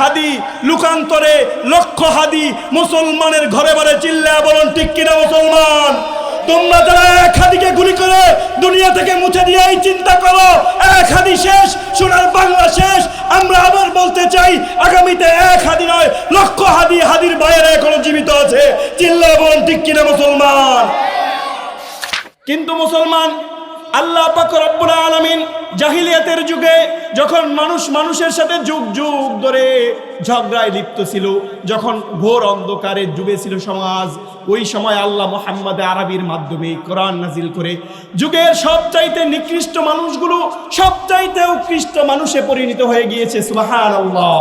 হাদি, লুকান্তরে লক্ষ হাদি, মুসলমানের ঘরে ঘরে চিল্লা বলুন, ঠিক কিনা মুসলমান? তোমরা যারা এক হাদিকে গুলি করে দুনিয়া থেকে মুছে দিয়ে এই চিন্তা করো, এক হাদি শেষ, সোনার বাংলা শেষ। আমরা আবার বলতে চাই, আগামীতে এক হাদি নয়, লক্ষ হাদি হাদির বাইরে এখনও জীবিত আছে। চিল্লা বলুন, ঠিক কিনা মুসলমান? কিন্তু মুসলমান, আল্লাহ পাক রব্বুল আলামিন জাহিলিয়াতের যুগে যখন মানুষ মানুষের সাথে যুগ যুগ ধরে ঝগড়ায় লিপ্ত ছিল, যখন ঘোর অন্ধকারে ডুবে ছিল সমাজ, ওই সময় আল্লাহ মোহাম্মদ আরবির মাধ্যমে কোরআন নাজিল করে। যুগের সবচাইতে নিকৃষ্ট মানুষগুলো সবচাইতে উৎকৃষ্ট মানুষে পরিণত হয়ে গিয়েছে সুবাহান আল্লাহ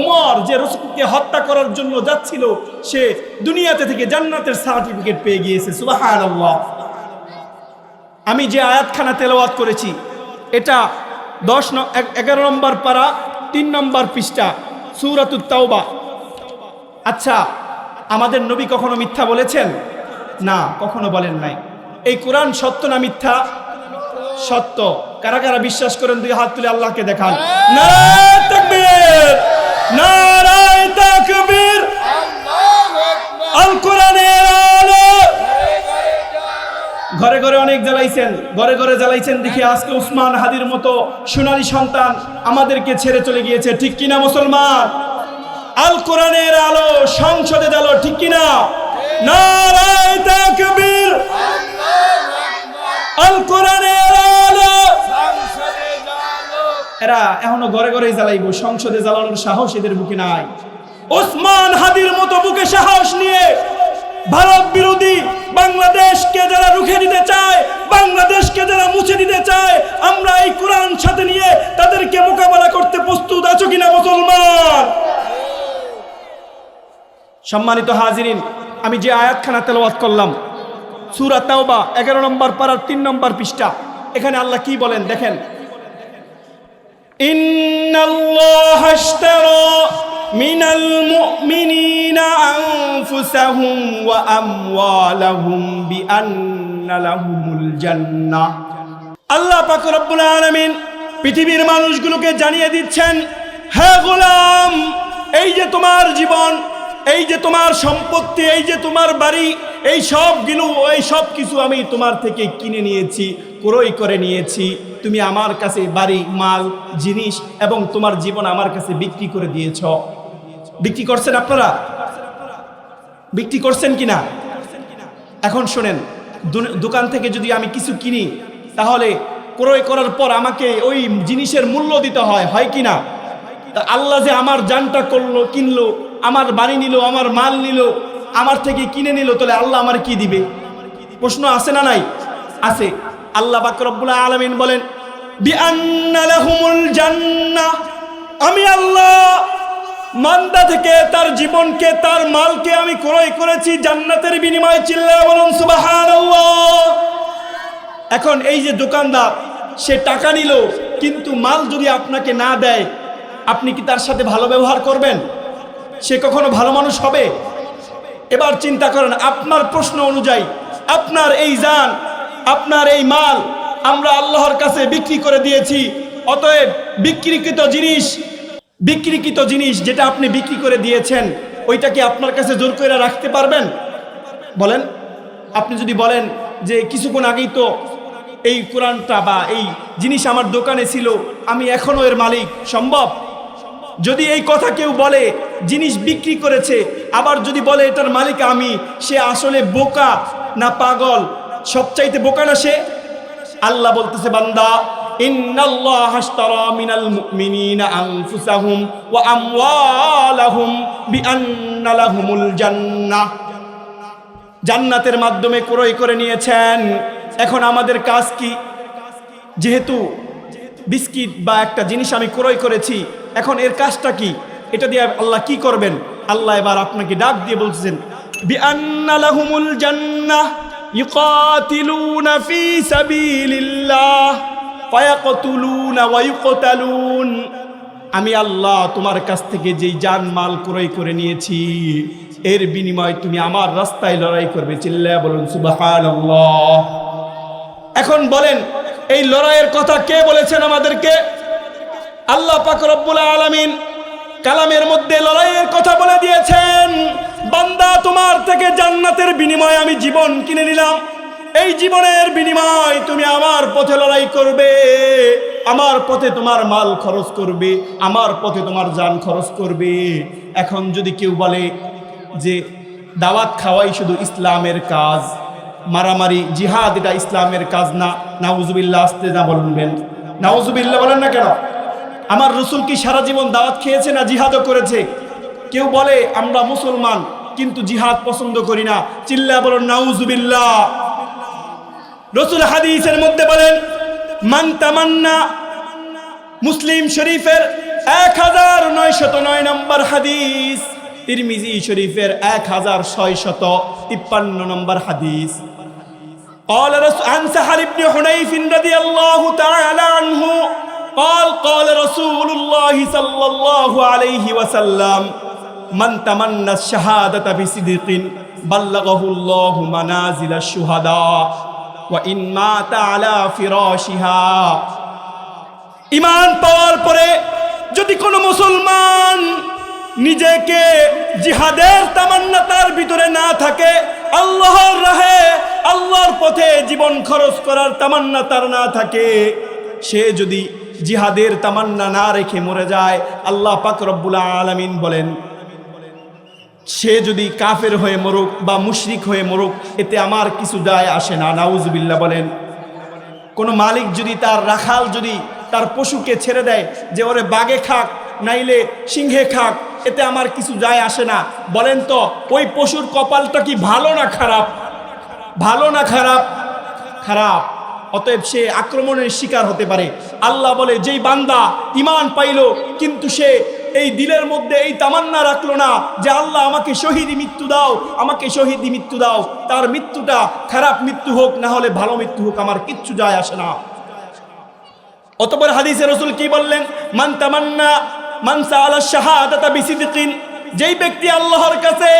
উমর যে রসুলকে হত্যা করার জন্য যাচ্ছিল, সে দুনিয়াতে থেকে জান্নাতের সার্টিফিকেট পেয়ে গিয়েছে সুবাহান আল্লাহ আমি যে আয়াতখানা তেলাওয়াত করেছি এটা দশ এগারো নম্বর পারা তিন নম্বর পৃষ্ঠা সুরাতুত তাওবা। আচ্ছা আমাদের নবী কখনো মিথ্যা বলেছেন? না কখনো বলেন নাই। এই কোরআন সত্য না মিথ্যা? সত্য। কারা কারা বিশ্বাস করেন দুই হাত তুলে আল্লাহকে দেখান। নারায় তাকবীর! আলো ঘরে ঘরে অনেক জ্বালাইছেন, ঘরে ঘরে জ্বালাইছেন দেখি আজকে উসমান হাদির মতো সোনালী সন্তান আমাদেরকে ছেড়ে চলে গিয়েছে। ঠিক কিনা মুসলমান? আল কোরআনের আলো সংসদে জ্বালো ঠিক কিনা? তাকবীর। আল কোরআনের আলো এরা এখনও ঘরে ঘরে জ্বালাইবো, সংসদে জ্বালানোর সাহস এদের বুকে নাই। ওসমান হাদির মতো বুকে সাহস নিয়ে ভারত বিরোধী বাংলাদেশকে যারা রুখে দিতে চায়, বাংলাদেশকে যারা মুছে দিতে চায়, আমরা এই কোরআন সাথে নিয়ে তাদেরকে মোকাবেলা করতে প্রস্তুত আছো কিনা মুসলমান? সম্মানিত হাজিরিন, আমি যে আয়াতখানা তেলাওয়াত করলাম, সুরা তাওবা, এগারো নম্বর পাড়ার তিন নম্বর পৃষ্ঠা, এখানে আল্লাহ কি বলেন? দেখেন। ইন্নাল্লাহ হাসতারা মিনাল মুমিনিনা ওয়া আমওয়ালাহুম বিআন্না লাহুমুল জান্নাহ। আল্লাহ পাক রব্বুল পৃথিবীর মানুষগুলোকে জানিয়ে দিচ্ছেন হ্যাঁ গোলাম, এই যে তোমার জীবন, এই যে তোমার সম্পত্তি, এই যে তোমার বাড়ি, এই সবগুলো, এই সব কিছু আমি তোমার থেকে কিনে নিয়েছি, ক্রয় করে নিয়েছি। তুমি আমার কাছে বাড়ি, মাল, জিনিস এবং তোমার জীবন আমার কাছে বিক্রি করে দিয়েছ। বিক্রি করছেন আপনারা? বিক্রি করছেন কিনা? এখন শোনেন দোকান থেকে যদি আমি কিছু কিনি, তাহলে ক্রয় করার পর আমাকে ওই জিনিসের মূল্য দিতে হয় হয় কি না আল্লাহ যে আমার জানটা করল, কিনলো, আমার বাড়ি নিল, আমার মাল নিল, আমার থেকে কিনে নিল, তাহলে আল্লাহ আমার কি দিবে? প্রশ্ন আছে না নাই? আছে। আল্লাহ বাকরবুল্লাহ আলমিন বলেন আমি আল্লাহ মান্দা থেকে তার জীবনকে, তার মালকে আমি ক্রয় করেছি জান্নাতের বিনিময়ে চিল্লা বলুন, সুবহানাল্লাহ। এখন এই যে দোকানদার, সে টাকা নিল, কিন্তু মাল যদি আপনাকে না দেয়, আপনি কি তার সাথে ভালো ব্যবহার করবেন? সে কখনো ভালো মানুষ হবে? এবার চিন্তা করেন, আপনার প্রশ্ন অনুযায়ী, আপনার এই যান আপনার এই মাল আমরা আল্লাহর কাছে বিক্রি করে দিয়েছি, অতএব বিক্রিকৃত জিনিস বিক্রিকৃত জিনিস যেটা আপনি বিক্রি করে দিয়েছেন ওইটা কি আপনার কাছে জোর করে রাখতে পারবেন? বলেন। আপনি যদি বলেন যে কিছুক্ষণ আগেই তো এই কোরআনটা বা এই জিনিস আমার দোকানে ছিল, আমি এখনও এর মালিক, সম্ভব? যদি এই কথা কেউ বলে, জিনিস বিক্রি করেছে, আবার যদি বলে এটার মালিক আমি, সে আসলে বোকা না পাগল? সবচাইতে বোকা না সে? আল্লাহ বলতেছে, বান্দা জান্নাতের মাধ্যমে ক্রয় করে নিয়েছেন। এখন আমাদের কাজ কি? যেহেতু বিস্কিট বা একটা জিনিস আমি ক্রয় করেছি, এখন এর কাজটা কি? এটা দিয়ে আল্লাহ কি করবেন? আল্লাহ এবার আপনাকে ডাক দিয়ে বলছেন বিআন্না লাহুমুল জান্নাহ ইউকাতিলুনা ফি সাবিলিল্লাহ। আমি আল্লাহ তোমার কাছ থেকে যেই জান মাল ক্রয় করে নিয়েছি, এর বিনিময়ে তুমি আমার রাস্তায় লড়াই করবে। চিল্লায় বলুন, সুবহানাল্লাহ। এখন বলেন, এই লড়াইয়ের কথা কে বলেছেন আমাদেরকে? আল্লাহ পাক রব্বুল আলামিন কালামের মধ্যে লড়াইয়ের কথা বলে দিয়েছেন, বান্দা তোমার থেকে জান্নাতের বিনিময়ে আমি জীবন কিনে নিলাম। এই জীবনের বিনিময় তুমি আমার পথে লড়াই করবে। আমার পথে তোমার মাল খরচ করবে, আমার পথে তোমার যান খরচ করবে। এখন যদি কেউ বলে যে দাওয়াত খাওয়াই শুধু ইসলামের কাজ, মারামারি, জিহাদ এটা ইসলামের কাজ না, নাউজুবিল্লাহ আসতে না বলবেন। নাউজুবিল্লাহ বলেন না কেন? আমার রসুল কি সারা জীবন দাওয়াত খেয়েছে না জিহাদও করেছে? কেউ বলে, আমরা মুসলমান, কিন্তু জিহাদ পছন্দ করি না। চিল্লা বলেন, নাউজুবিল্লাহ। রসুল হাদিসের মধ্যে বলেন মান তামান্না মুসলিম শরীফের এক হাজার নয় শত নয় নম্বর হাদিস তিরমিজি শরীফের এক হাজার ছয় শত তিপ্পান্ন নম্বর হাদিস قال رسول عن سهل بن حنيف رضي الله تعالى عنه قال قال رسول الله صلى الله عليه وسلم من تمنى الشهادة بصدق بلغه الله منازل الشهداء মাতা আলা ইমান পাওয়ার পরে যদি কোনো মুসলমান নিজেকে জিহাদের তামান্না তার ভিতরে না থাকে, আল্লাহর রাহে, আল্লাহর পথে জীবন খরচ করার তামান্না তার না থাকে, সে যদি জিহাদের তামান্না না রেখে মরে যায়, আল্লাহ পাক রব্বুল আলমিন বলেন সে যদি কাফের হয়ে মরুক বা মুশরিক হয়ে মরুক, এতে আমার কিছু দায় আসে না। নাউজুবিল্লাহ বলেন, কোনো মালিক যদি তার রাখাল যদি তার পশুকে ছেড়ে দেয়, যে ওরে বাগে খাক, নাইলে সিংহে খাক, এতে আমার কিছু যায় আসে না। বলেন তো, ওই পশুর কপালটা কি ভালো না খারাপ? ভালো না খারাপ? খারাপ। অতএব সে আক্রমণের শিকার হতে পারে। আল্লাহ বলে, যেই বান্দা ইমান পাইল, কিন্তু সে এই দিলের মধ্যে এই তামান্না রাখল না যে আল্লাহ আমাকে শহীদ মৃত্যু দাও, আমাকে শহীদ মৃত্যু দাও। তার মৃত্যুটা খারাপ মৃত্যু হোক, না হলে ভালো মৃত্যু হোক, আমার কিচ্ছু যায় আসে না। অতপর হাদিসে রসুল কি বললেন? মান তামান্না মানসা আলা শাহাদাতা বিসিদিকিন যেই ব্যক্তি আল্লাহর কাছে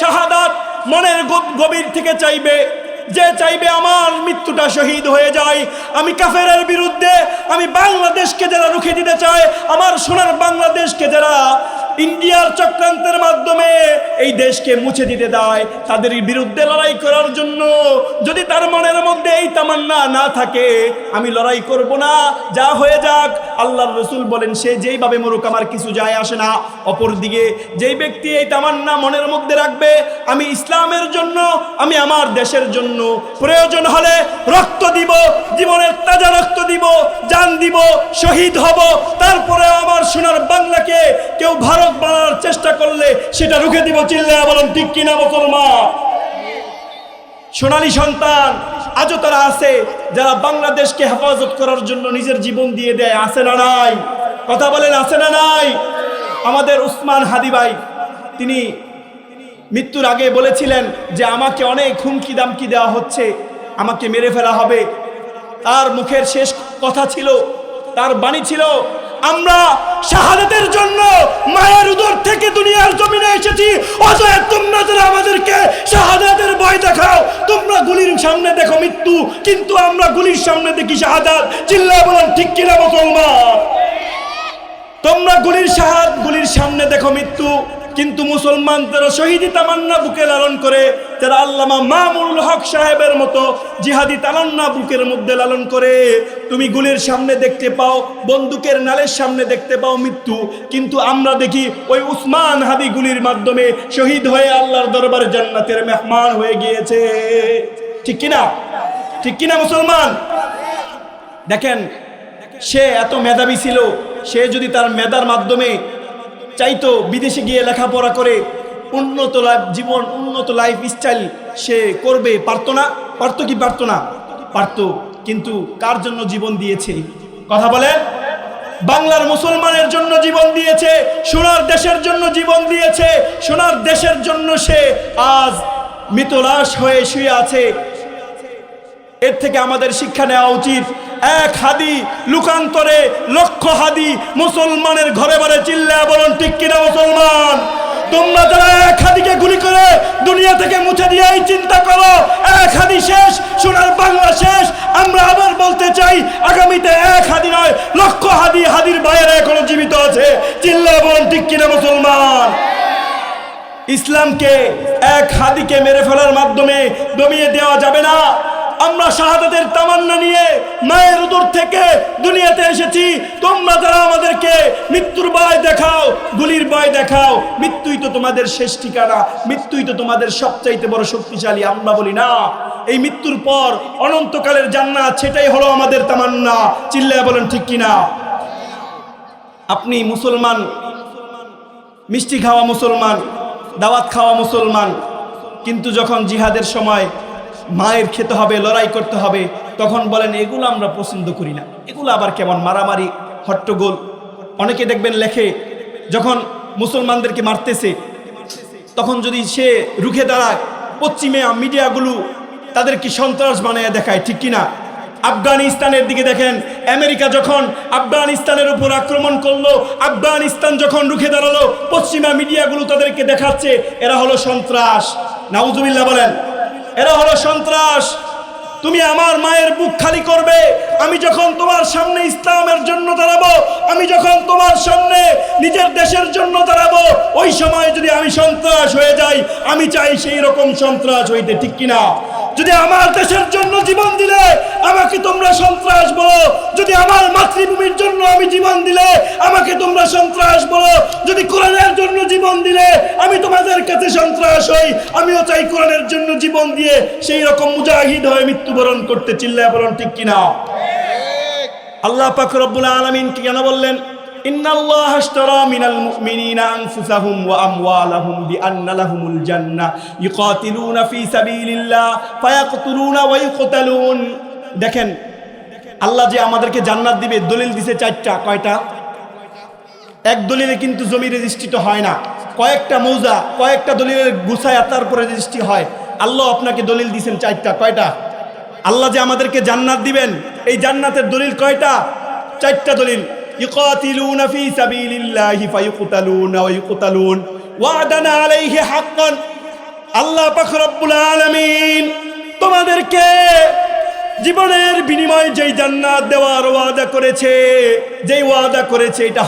শাহাদাত মনের গভীর থেকে চাইবে যে চাইবে আমার মৃত্যুটা শহীদ হয়ে যায়। আমি কাফেরের বিরুদ্ধে, আমি বাংলাদেশকে যারা রুখে দিতে চায়, আমার সোনার বাংলাদেশকে যারা ইন্ডিয়ার চক্রান্তের মাধ্যমে এই দেশকে মুছে দিতে দেয় তাদের বিরুদ্ধে লড়াই করার জন্য। যদি তার মনের মধ্যে এই তামান্না না থাকে, আমি লড়াই করব না, যা হয়ে যাক, আল্লাহর রসুল বলেন, সে যেইভাবে মরুক, আমার কিছু যায় আসে না। অপরদিকে, যেই ব্যক্তি এই তামান্না মনের মধ্যে রাখবে, আমি ইসলামের জন্য, আমি আমার দেশের জন্য প্রয়োজন হলে রক্ত দিব, জীবনের তাজা রক্ত দিব দিব শহীদ হব তারপরে আমার সোনার বাংলাকে কেউ ভারত বানানোর চেষ্টা করলে সেটা রুখে দিব চিল্লা বলেন, ঠিক কিনা মুসলমান সোনালী সন্তান, আজও তারা আছে, যারা বাংলাদেশকে হেফাজত করার জন্য নিজের জীবন দিয়ে দেয়, আছে না নাই? কথা বলেন, আছে না নাই? আমাদের উসমান হাদি ভাই, তিনি মৃত্যুর আগে বলেছিলেন যে আমাকে অনেক হুমকি দামকি দেওয়া হচ্ছে, আমাকে মেরে ফেলা হবে। তার মুখের শেষ কথা ছিল, তার বাণী ছিল, আমরা শাহাদাতের জন্য মায়ের উদর থেকে দুনিয়ার জমিনে এসেছি। অতএব তোমরা যারা আমাদেরকে শাহাদাতের ভয় দেখাও, তোমরা গুলির সামনে দেখো মৃত্যু, কিন্তু আমরা গুলির সামনে দেখি শাহাদাত। চিল্লা বলেন, ঠিক কিনা মুসলমান তোমরা গুলির সাহায্য গুলির সামনে দেখো মৃত্যু। কিন্তু মুসলমান তারা শহীদি তামান্না বুকে লালন করে যারা আল্লামা মামুনুল হক সাহেবের মতো জিহাদি তামান্না বুকের মধ্যে লালন করে, তুমি গুলির সামনে দেখতে পাও, বন্দুকের নালের সামনে দেখতে পাও মৃত্যু, কিন্তু আমরা দেখি ওই উসমান হাদি গুলির মাধ্যমে শহীদ হয়ে আল্লাহর দরবারে জান্নাতের মেহমান হয়ে গিয়েছে। ঠিক কিনা? ঠিক কিনা মুসলমান? দেখেন, সে এত মেধাবী ছিল, সে যদি তার মেধার মাধ্যমে চাইতো বিদেশে গিয়ে লেখাপড়া করে উন্নত জীবন, উন্নত লাইফ স্টাইল সে করবে, পারতো না? পারতো কি পারতো না? পারতো, কিন্তু কার জন্য জীবন দিয়েছে? কথা বলে? বাংলার মুসলমানের জন্য জীবন দিয়েছে, সোনার দেশের জন্য জীবন দিয়েছে, সোনার দেশের জন্য সে আজ মৃতলাশ হয়ে শুয়ে আছে। এর থেকে আমাদের শিক্ষা নেওয়া উচিত। এক হাদি লুকান্তরে লক্ষ হাদি মুসলমানের ঘরে ঘরে চিল্লা বলুন, ঠিক কিনা মুসলমান? তোমরা যারা এক হাদিকে গুলি করে দুনিয়া থেকে মুছে দিয়ে এই চিন্তা করো, এক হাদি শেষ, সোনার বাংলা শেষ। আমরা আবার বলতে চাই, আগামীতে এক হাদি নয়, লক্ষ হাদি হাদির বাইরে এখনও জীবিত আছে। চিল্লা বলুন, ঠিক কিনা মুসলমান? ইসলামকে এক হাদিকে মেরে ফেলার মাধ্যমে দমিয়ে দেওয়া যাবে না। আমরা শাহাদাতের তামান্না নিয়ে মায়ের উদর থেকে দুনিয়াতে এসেছি। তোমরা যারা আমাদেরকে মৃত্যুর ভয় দেখাও, গুলির ভয় দেখাও, মৃত্যুই তো তোমাদের শেষ ঠিকানা, মৃত্যুই তো তোমাদের সবচাইতে বড় শক্তিশালী, আমরা বলি না। এই মৃত্যুর পর অনন্তকালের জান্নাত, সেটাই হলো আমাদের তামান্না। চিল্লায় বলেন ঠিক কিনা? আপনি মুসলমান, মিষ্টি খাওয়া মুসলমান, দাওয়াত খাওয়া মুসলমান, কিন্তু যখন জিহাদের সময় মায়ের খেতে হবে, লড়াই করতে হবে। তখন বলেন, এগুলো আমরা পছন্দ করি না। এগুলো আবার কেমন? মারামারি, হট্টগোল। অনেকে দেখবেন লেখে, যখন মুসলমানদেরকে মারতেছে, তখন যদি সে রুখে দাঁড়ায় পশ্চিমে মিডিয়াগুলো তাদেরকে সন্ত্রাস বানিয়ে দেখায়, ঠিক কিনা? আফগানিস্তানের দিকে দেখেন, আমেরিকা যখন আফগানিস্তানের উপর আক্রমণ করল, আফগানিস্তান যখন রুখে দাঁড়াল, পশ্চিমা মিডিয়াগুলো তাদেরকে দেখাচ্ছে, এরা হলো সন্ত্রাস। নাউজুবিল্লাহ বলেন এরা হলো সন্ত্রাস। তুমি আমার মায়ের বুক খালি করবে। আমি যখন তোমার সামনে ইসলামের জন্য দাঁড়াবো, আমি যখন তোমার সামনে নিজের দেশের জন্য দাঁড়াবো, ওই সময় যদি আমি সন্ত্রাস হয়ে যাই, আমি চাই সেই রকম সন্ত্রাস হইতে, ঠিক কিনা? যদি আমার দেশের জন্য জীবন দিলে আমাকে তোমরা সন্ত্রাস বলো। যদি আমার মাতৃভূমির জন্য আমি জীবন দিলে আমাকে তোমরা সন্ত্রাস বলো। যদি কোরআনের জন্য জীবন দিলে আমি তোমাদের কাছে সন্ত্রাস হই আমিও চাই কোরআনের জন্য জীবন দিয়ে সেই রকম মুজাহিদ হয়ে মৃত্যুবরণ করতে চিল্লায় বরণ ঠিক কিনা? আল্লাহ পাক রব্বুল আলামিন কি কেন বললেন? দেখেন, আল্লাহ যে আমাদেরকে জান্নাত দিবে, দলিল দিছে চারটা। কয়টা? এক দলিলে কিন্তু জমি রেজিস্ট্রিত হয় না। কয়েকটা মৌজা, কয়েকটা দলিলের গুছায় তারপরে রেজিস্ট্রি হয়। আল্লাহ আপনাকে দলিল দিছেন চারটা। কয়টা? আল্লাহ যে আমাদেরকে জান্নাত দিবেন, এই জান্নাতের দলিল কয়টা? চারটা দলিল। ইউকাতিলুনা ফি সাবিলিল্লাহি ফায়ুকতালুনা ওয়া ইউকতালুন ওয়াদানা আলাইহি হাক্কান আল্লাহ পাক রব্বুল আলামিন তোমাদেরকে জীবনের বিনিময়ে যেই জান্নাত দেওয়ার ওয়াদা করেছে, যেই ওয়াদা করেছে, এটা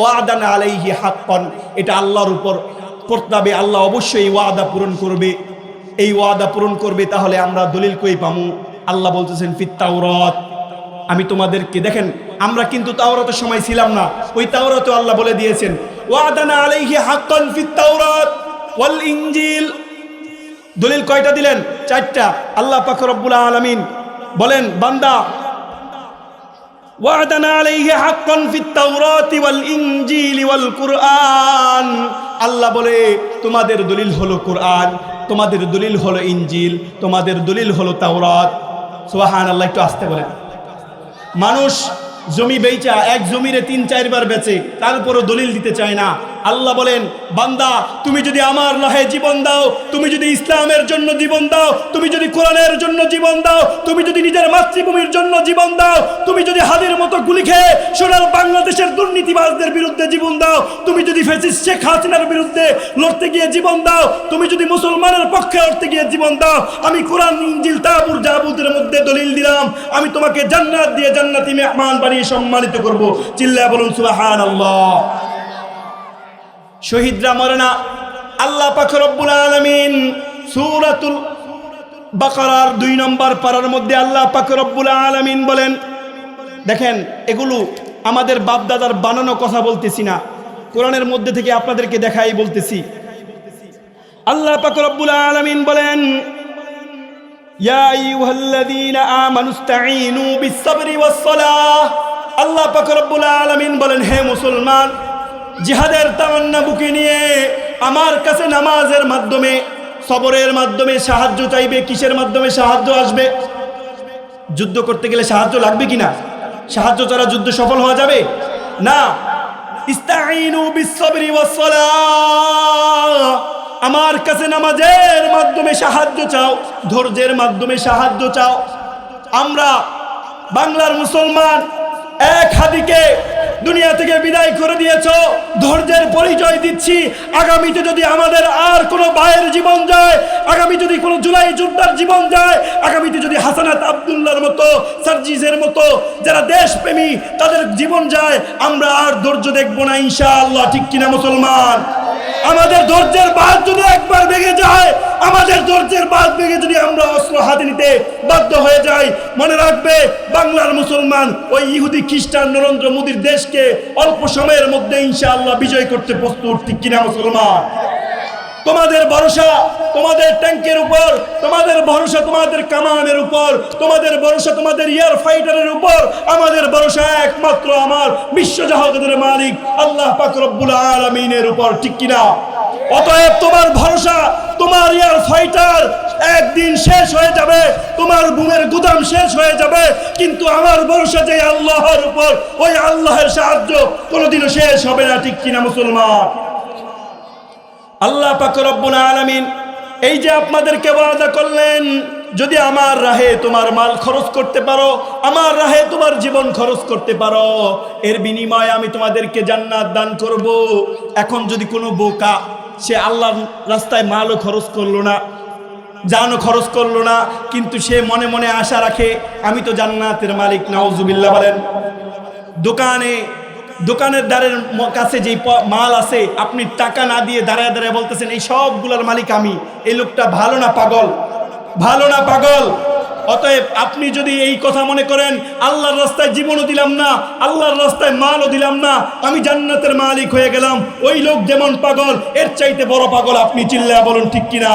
ওয়াদান আলাইহি হাক্কান, এটা আল্লাহর উপর পড়তাবে আল্লাহ অবশ্যই এই ওয়াদা পূরণ করবে। এই ওয়াদা পূরণ করবে, তাহলে আমরা দলিল কই পামু? আল্লাহ বলতেছেন, ফিত তাওরাত। আমি তোমাদেরকে দেখেন আমরা কিন্তু তাওরাতের সময় ছিলাম না। ওই তাওরাতে আল্লাহ বলে দিয়েছেন, ওয়াদানা আলাইহি হাক্কান ফিত তাওরাত ওয়াল ইনজিল। দলিল কয়টা দিলেন? চারটা। আল্লাহ পাক রব্বুল আলামিন বলেন, বান্দা, ওয়াদানা আলাইহি হাক্কান ফিত তাওরাতি ওয়াল ইনজিলি ওয়াল কুরআন। আল্লাহ বলে, তোমাদের দলিল হলো কোরআন, তোমাদের দলিল হলো ইনজিল, তোমাদের দলিল হলো তাওরাত। সুবহানাল্লাহ, একটু আসতে বলেন। মানুষ জমি বেচা এক জমিরে তিন চারবার বেচে তার উপরও দলিল দিতে চায় না। আল্লাহ বলেন, বান্দা, তুমি যদি আমার লহে জীবন দাও, তুমি যদি ইসলামের জন্য জীবন দাও, তুমি যদি কোরআনের জন্য জীবন দাও, তুমি যদি নিজের মাতৃভূমির জন্য জীবন দাও, তুমি যদি হাদির মতো গুলি খেয়ে সোনার বাংলাদেশের দুর্নীতিবাজদের বিরুদ্ধে জীবন দাও, তুমি যদি ফেসিস শেখ হাসিনার বিরুদ্ধে লড়তে গিয়ে জীবন দাও, তুমি যদি মুসলমানের পক্ষে লড়তে গিয়ে জীবন দাও, আমি কোরআন, ইনজিল, তাবুর, জাবুদের মধ্যে দলিল দিলাম, আমি তোমাকে জান্নাত দিয়ে জান্নাতি মেহমান বানিয়ে সম্মানিত করব। চিল্লা বলুন, সুবহানাল্লাহ। শহীদরা মরে না আল্লাহ পাক রব্বুল আলামিন সূরাতুল বাকারার দুই নম্বর পারার মধ্যে আল্লাহ পাক রব্বুল আলামিন বলেন, দেখেন, এগুলো আমাদের বাপদাদার বানানো কথা বলতেছি না। কোরআনের মধ্যে থেকে আপনাদেরকে দেখাই বলতেছি। আল্লাহ পাক রব্বুল আলামিন বলেন আল্লাহ পাক রব্বুল আলামিন বলেন, হে মুসলমান জিহাদের তামান্না বুকে নিয়ে আমার কাছে নামাজের মাধ্যমে, সবরের মাধ্যমে সাহায্য চাইবে, কিসের মাধ্যমে সাহায্য আসবে? যুদ্ধ করতে গেলে সাহায্য লাগবে কিনা? সাহায্য ছাড়া যুদ্ধ সফল হওয়া যাবে? না। আমার কাছে নামাজের মাধ্যমে সাহায্য চাও, ধৈর্যের মাধ্যমে সাহায্য চাও। আমরা বাংলার মুসলমান এক হাদিকে দুনিয়া থেকে বিদায় করে দিয়েছ। ধৈর্যের পরিচয় দিচ্ছি। আগামীতে যদি আমাদের আর কোনো বায়ের জীবন যায়, আগামী যদি কোনো জুলাই যোদ্ধার জীবন যায়, আগামীতে যদি হাসানাত আবদুল্লার মতো সার্জিজের মতো যারা দেশপ্রেমী, তাদের জীবন যায়, আমরা আর ধৈর্য দেখব না ইনশাআল্লাহ। ঠিক কিনা মুসলমান? আমাদের ধৈর্যের বাদ যদি একবার ভেঙে যায়, আমাদের ধৈর্যের বাদ ভেঙে যদি আমরা অস্ত্র হাতে নিতে বাধ্য হয়ে যাই, মনে রাখবে বাংলার মুসলমান ওই ইহুদি, খ্রিস্টান, নরেন্দ্র মোদীর দেশকে অল্প সময়ের মধ্যে ইনশাআল্লাহ বিজয় করতে প্রস্তুত, ঠিক কিনা মুসলমান? তোমাদের ভরসা, তোমাদের ট্যাঙ্কের উপর, তোমাদের ভরসা তোমাদের কামানের উপর, তোমাদের ভরসা তোমাদের ইয়ার ফাইটারের উপর, আমাদের ভরসা একমাত্র আমার বিশ্বজাহাদের মালিক আল্লাহ পাক রব্বুল আলামিনের উপর, ঠিক কিনা? অতএব তোমার ভরসা, তোমার ইয়ার ফাইটার একদিন শেষ হয়ে যাবে, তোমার বুমের গুদাম শেষ হয়ে যাবে, কিন্তু আমার ভরসা যে আল্লাহর উপর, ওই আল্লাহের সাহায্য কোনোদিনও শেষ হবে না, ঠিক কিনা মুসলমান? আল্লাহ রব্বুল আলামিন এই যে আপনাদেরকে ওয়াদা করলেন, যদি আমার রাহে তোমার মাল খরচ করতে পারো, আমার রাহে তোমার জীবন খরচ করতে পারো, এর বিনিময়ে আমি তোমাদেরকে জান্নাত দান করব। এখন যদি কোনো বোকা, সে আল্লাহর রাস্তায় মালও খরচ করল না, জানও খরচ করল না, কিন্তু সে মনে মনে আশা রাখে, আমি তো জান্নাতের মালিক, নাউজুবিল্লাহ বলেন। দোকানে দোকানের দ্বারের কাছে যেই মাল আছে, আপনি টাকা না দিয়ে দাঁড়ায় দাঁড়ায় বলতেছেন, এই সবগুলোর মালিক আমি। এই লোকটা ভালো না পাগল? ভালো না পাগল? অতএব আপনি যদি এই কথা মনে করেন, আল্লাহর রাস্তায় জীবনও দিলাম না, আল্লাহর রাস্তায় মালও দিলাম না, আমি জান্নাতের মালিক হয়ে গেলাম। ওই লোক যেমন পাগল, এর চাইতে বড় পাগল আপনি চিল্লা বলুন ঠিক কিনা?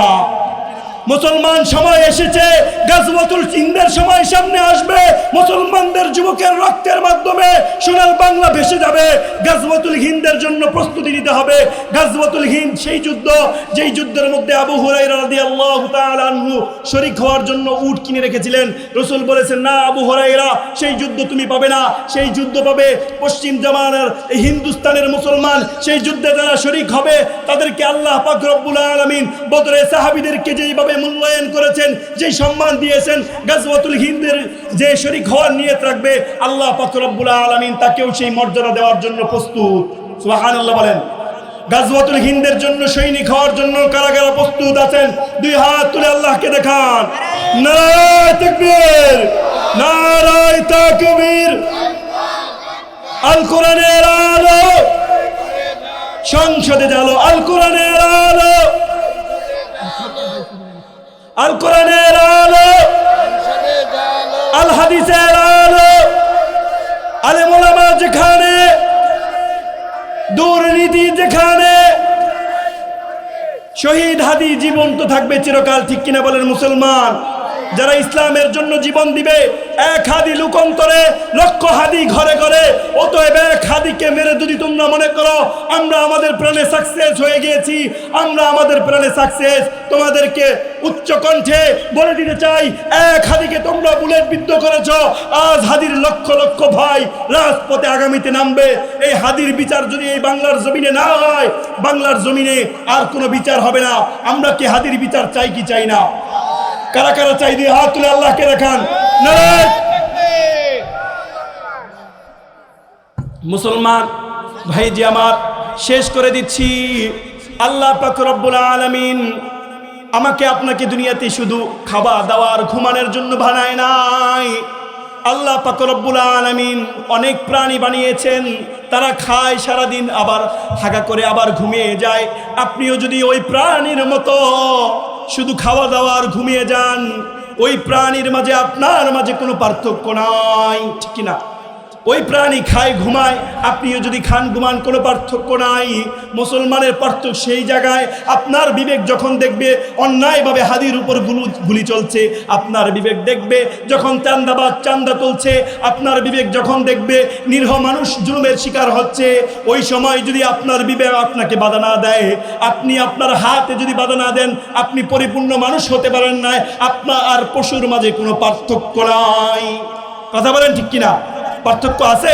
মুসলমান সময় এসেছে, গাজওয়াতুল হিন্দের সময় সামনে আসবে, মুসলমানদের যুবকের রক্তের মাধ্যমে সোনার বাংলা ভেসে যাবে, গাজওয়াতুল হিন্দের জন্য প্রস্তুতি নিতে হবে। গাজওয়াতুল হিন্দ সেই যুদ্ধ, যেই যুদ্ধের মধ্যে আবু হুরাইরা রাদিয়াল্লাহু তাআলা আনহু শরীক হওয়ার জন্য উট কিনে রেখেছিলেন। রসুল বলেছেন, না আবু হুরাইরা সেই যুদ্ধ তুমি পাবে না। সেই যুদ্ধ পাবে পশ্চিম জামানের এই হিন্দুস্তানের মুসলমান। সেই যুদ্ধে যারা শরিক হবে, তাদেরকে আল্লাহ পাক রব্বুল আলামিন বদরে সাহাবীদেরকে যেইভাবে মূল্যায়ন করেছেন যেই সম্মান দিয়েছেন, গাজওয়াতুল হিন্দের যে শরীক হওয়ার নিয়ত রাখবে, আল্লাহ পাক রব্বুল আলামিন তাকেও সেই মর্যাদা দেওয়ার জন্য প্রস্তুত। সুবহানাল্লাহ বলেন। গাজওয়াতুল হিন্দের জন্য সৈনিক হওয়ার জন্য কারা কারা প্রস্তুত আছেন। দুই হাত তুলে আল্লাহকে দেখান। নারায় নারায় আল কোরআনের আলো। সংসদে জালো আল কোরআনের আলো। আল কোরআনের আলো আল হাদিসের আলো আলে মোলামা যেখানে, দুর্নীতি যেখানে, শহীদ হাদি জীবন্ত থাকবে চিরকাল, ঠিক কিনা বলেন মুসলমান? যারা ইসলামের জন্য জীবন দিবে, এক হাদি লুকন্তরে, লক্ষ হাদি ঘরে ঘরে, অতএব এক হাদিকে মেরে যদি তোমরা মনে করো, আমরা আমাদের প্রাণে সাকসেস হয়ে গিয়েছি, আমরা আমাদের প্রাণে সাকসেস তোমাদেরকে উচ্চ কণ্ঠে বলে দিতে চাই, এক হাদিকে তোমরা বুলেট বিদ্ধ করেছ, আজ হাদির লক্ষ লক্ষ ভাই রাজপথে আগামীতে নামবে। এই হাদির বিচার যদি এই বাংলার জমিনে না হয়, বাংলার জমিনে আর কোনো বিচার হবে না। আমরা কি হাদির বিচার চাই কি চাই না? কারা কারা চাই দিয়ে হাত তুলে আল্লাহকে দেখান? মুসলমান ভাইজি আমার, শেষ করে দিচ্ছি। আল্লাহ পাক আলমিন আমাকে আপনাকে দুনিয়াতে শুধু খাওয়া দাওয়ার ঘুমানোর জন্য বানায় নাই। আল্লাহ পাক আলমিন অনেক প্রাণী বানিয়েছেন। তারা খায় সারাদিন, আবার হাগা করে আবার ঘুমিয়ে যায়। আপনিও যদি ওই প্রাণীর মতো শুধু খাওয়া দাওয়ার ঘুমিয়ে যান। ওই প্রাণীর মাঝে আপনার মাঝে কোনো পার্থক্য নাই, ঠিক না ওই প্রাণী খায়, ঘুমায়। আপনিও যদি খান, ঘুমান, কোনো পার্থক্য নাই। মুসলমানের পার্থক্য সেই জায়গায়। আপনার বিবেক যখন দেখবে, অন্যায়ভাবে হাদির উপর গুলু গুলি চলছে, আপনার বিবেক দেখবে, যখন চান্দাবাদ চান্দা তুলছে, আপনার বিবেক যখন দেখবে, নিরহ মানুষ জুলুমের শিকার হচ্ছে, ওই সময় যদি আপনার বিবেক আপনাকে বাধা না দেয়, আপনি আপনার হাতে যদি বাধা না দেন, আপনি পরিপূর্ণ মানুষ হতে পারেন না আপনার আর পশুর মাঝে কোনো পার্থক্য নাই। কথা বলেন ঠিক কিনা? পার্থক্য আছে?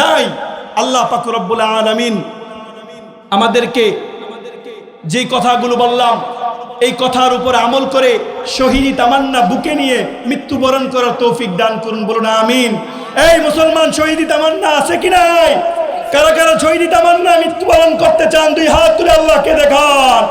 নাই। আল্লাহ পাক রব্বুল আলামিন আমাদেরকে যে কথাগুলো বললাম, এই কথার উপর আমল করে শহীদি তামান্না বুকে নিয়ে মৃত্যুবরণ করার তৌফিক দান করুন, বলুন আমিন। এই মুসলমান শহীদি তামান্না আছে কি নাই? কারা কারা শহীদি তামান্না মৃত্যুবরণ করতে চান, দুই হাত তুলে আল্লাহকে দেখান।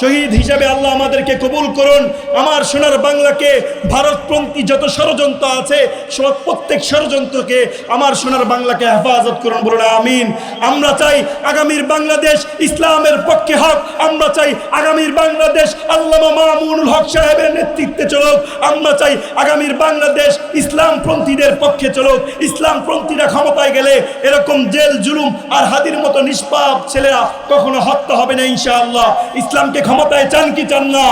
শহীদ হিসেবে আল্লাহ আমাদেরকে কবুল করুন। আমার সোনার বাংলাকে, ভারতপন্থী যত ষড়যন্ত্র আছে, সব প্রত্যেক ষড়যন্ত্রকে আমার সোনার বাংলাকে হেফাজত করুন বলুন, আমিন। আমরা চাই আগামীর বাংলাদেশ ইসলামের পক্ষে হক। আমরা চাই আগামীর বাংলাদেশ আল্লামা মামুনুল হক সাহেবের নেতৃত্বে চলুক। আমরা চাই আগামীর বাংলাদেশ ইসলামপন্থীদের পক্ষে চলুক। ইসলামপন্থীরা ক্ষমতায় গেলে এরকম জেল, জুলুম আর হাদির মতো নিষ্পাপ ছেলেরা কখনো হত্যা হবে না, ইনশাআল্লাহ। ইসলামকে ক্ষমতায় চান কি চান না?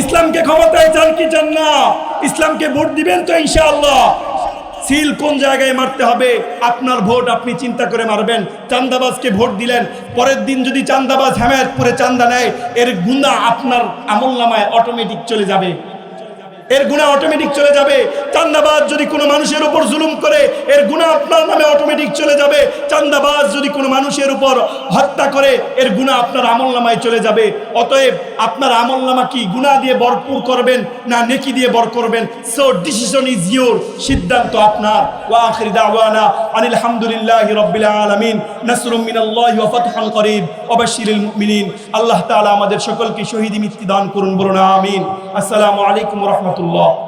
ইসলামকে ক্ষমতায় চান কি চান না? ইসলামকে ভোট দিবেন তো ইনশাআল্লাহ। সিল কোন জায়গায় মারতে হবে? আপনার ভোট আপনি চিন্তা করে মারবেন। চান্দাবাজকে ভোট দিলেন। পরের দিন যদি চান্দাবাজ হেমায়তপুরে চান্দা নেয়, এর গুণা আপনার আমল নামায় অটোমেটিক চলে যাবে। এর গুণা অটোমেটিক চলে যাবে। চান্দাবাজ যদি কোনো মানুষের উপর জুলুম করে, এর গুণা আপনার নামে অটোমেটিক চলে যাবে। চান্দাবাজ যদি কোনো মানুষের উপর হত্যা করে, এর গুণা আপনার আমল নামায় চলে যাবে। অতএব আপনার আমল নামা কি? গুণা দিয়ে ভরপুর করবেন না নেকি দিয়ে বর করবেন? সো ডিসিশন ইজ ইউর সিদ্ধান্ত আপনার। ওয়া আখির দাওয়ানা আনিল হামদুলিল্লাহি রাব্বিল আলামিন। নাসরুম মিনাল্লাহি ওয়া ফাতহুন করিব। ওয়া মুমিনিন। আল্লাহ তাআলা আমাদের সকলকে শহীদ মৃত্যু দান করুন বলুন, আমিন। আসসালামু আলাইকুম ওয়া রাহমাতুল্লাহ